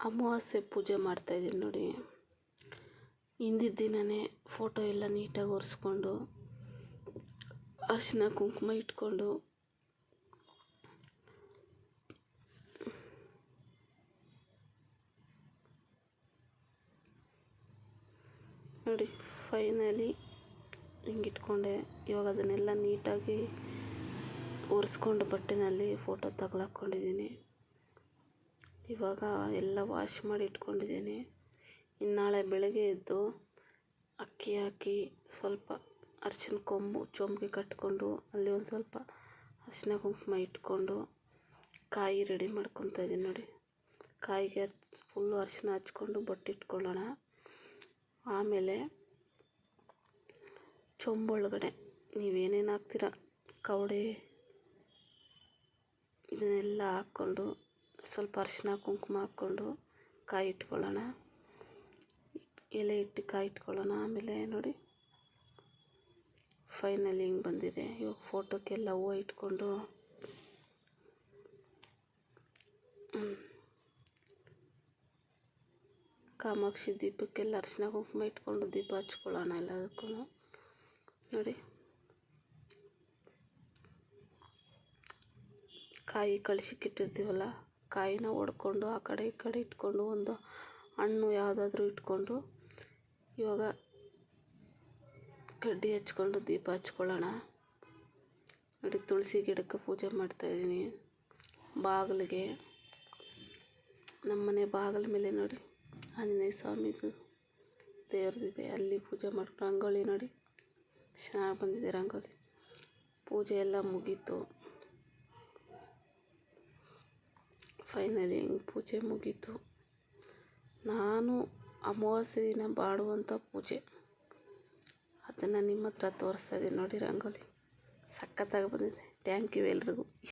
ಅಮಾವಾಸ್ಯೆ ಪೂಜೆ ಮಾಡ್ತಾಯಿದ್ದೀನಿ ನೋಡಿ. ಹಿಂದಿನ ದಿನವೇ ಫೋಟೋ ಎಲ್ಲ ನೀಟಾಗಿ ಒರೆಸ್ಕೊಂಡು, ಅರಿಶಿನ ಕುಂಕುಮ ಇಟ್ಕೊಂಡು, ನೋಡಿ ಫೈನಲಿ ಹಿಂಗೆ ಇಟ್ಕೊಂಡೆ. ಇವಾಗ ಅದನ್ನೆಲ್ಲ ನೀಟಾಗಿ ಒರೆಸ್ಕೊಂಡು ಬಟ್ಟೆನಲ್ಲಿ ಫೋಟೋ ತಗೊಳಕ್ಕೊಂಡಿದ್ದೀನಿ ಇವಾಗ ಎಲ್ಲ ವಾಶ್ ಮಾಡಿ ಇಟ್ಕೊಂಡಿದ್ದೀನಿ. ಇನ್ನು ನಾಳೆ ಬೆಳಗ್ಗೆ ಎದ್ದು ಅಕ್ಕಿ ಹಾಕಿ ಸ್ವಲ್ಪ ಅರ್ಶಿನ ಕೊಂಬು, ಚೊಂಬಿಗೆ ಕಟ್ಟಿಕೊಂಡು ಅಲ್ಲಿ ಒಂದು ಸ್ವಲ್ಪ ಅರ್ಶಿನ ಕುಂಕುಮ ಇಟ್ಕೊಂಡು ಕಾಯಿ ರೆಡಿ ಮಾಡ್ಕೊತಾ ಇದ್ದೀನಿ ನೋಡಿ. ಕಾಯಿಗೆ ಫುಲ್ಲು ಅರಿಶಿನ ಹಚ್ಕೊಂಡು ಬೊಟ್ಟು ಇಟ್ಕೊಳ್ಳೋಣ. ಆಮೇಲೆ ಚೊಂಬೊಳಗಡೆ ನೀವೇನೇನು ಹಾಕ್ತೀರ? ಕವಡೆ, ಇದನ್ನೆಲ್ಲ ಹಾಕ್ಕೊಂಡು ಸ್ವಲ್ಪ ಅರಿಶಿನ ಕುಂಕುಮ ಹಾಕ್ಕೊಂಡು ಕಾಯಿ ಇಟ್ಕೊಳ್ಳೋಣ. ಎಲೆ ಇಟ್ಟು ಕಾಯಿ ಇಟ್ಕೊಳ್ಳೋಣ. ಆಮೇಲೆ ನೋಡಿ ಫೈನಲಿ ಹಿಂಗೆ ಬಂದಿದೆ. ಇವಾಗ ಫೋಟೋಕ್ಕೆಲ್ಲ ಹೂವು ಇಟ್ಕೊಂಡು ಕಾಮಾಕ್ಷಿ ದೀಪಕ್ಕೆಲ್ಲ ಅರಿಶಿನ ಕುಂಕುಮ ಇಟ್ಕೊಂಡು ದೀಪ ಹಚ್ಕೊಳ್ಳೋಣ ಎಲ್ಲದಕ್ಕೂ ನೋಡಿ, ಕಾಯಿ ಕಳ್ಸಿಕ್ಕಿಟ್ಟಿರ್ತೀವಲ್ಲ ಕಾಯಿನ ಒಡ್ಕೊಂಡು, ಆ ಕಡೆ ಈ ಕಡೆ ಇಟ್ಕೊಂಡು, ಒಂದು ಹಣ್ಣು ಯಾವುದಾದ್ರೂ ಇಟ್ಕೊಂಡು, ಇವಾಗ ಕಡ್ಡಿ ಹಚ್ಕೊಂಡು ದೀಪ ಹಚ್ಕೊಳ್ಳೋಣ. ನೋಡಿ, ತುಳಸಿ ಗಿಡಕ್ಕೆ ಪೂಜೆ ಮಾಡ್ತಾಯಿದ್ದೀನಿ ಬಾಗಿಲಿಗೆ. ನಮ್ಮನೆ ಬಾಗಿಲ ಮೇಲೆ ನೋಡಿ, ಆಂಜನೇಯ ಸ್ವಾಮಿದು ದೇವ್ರದಿದೆ. ಅಲ್ಲಿ ಪೂಜೆ ಮಾಡ್ಕೊಂಡು, ರಂಗೋಲಿ ನೋಡಿ, ಚೆನ್ನಾಗಿ ಬಂದಿದೆ ರಂಗೋಲಿ. ಪೂಜೆ ಎಲ್ಲ ಮುಗೀತು. ಫೈನಲಿ ಹಿಂಗೆ ಪೂಜೆ ಮುಗೀತು. ನಾನು ಅಮಾವಾಸ್ಯೆ ದಿನ ಮಾಡುವಂಥ ಪೂಜೆ. ಅದನ್ನು ನಿಮ್ಮ ಹತ್ರ ತೋರಿಸ್ತಾ ಇದ್ದೀನಿ ನೋಡಿ ರಂಗೋಲಿ. ಸಖತ್ತಾಗಿ ಬಂದಿದೆ. ಥ್ಯಾಂಕ್ ಯು ಎಲ್ರಿಗೂ.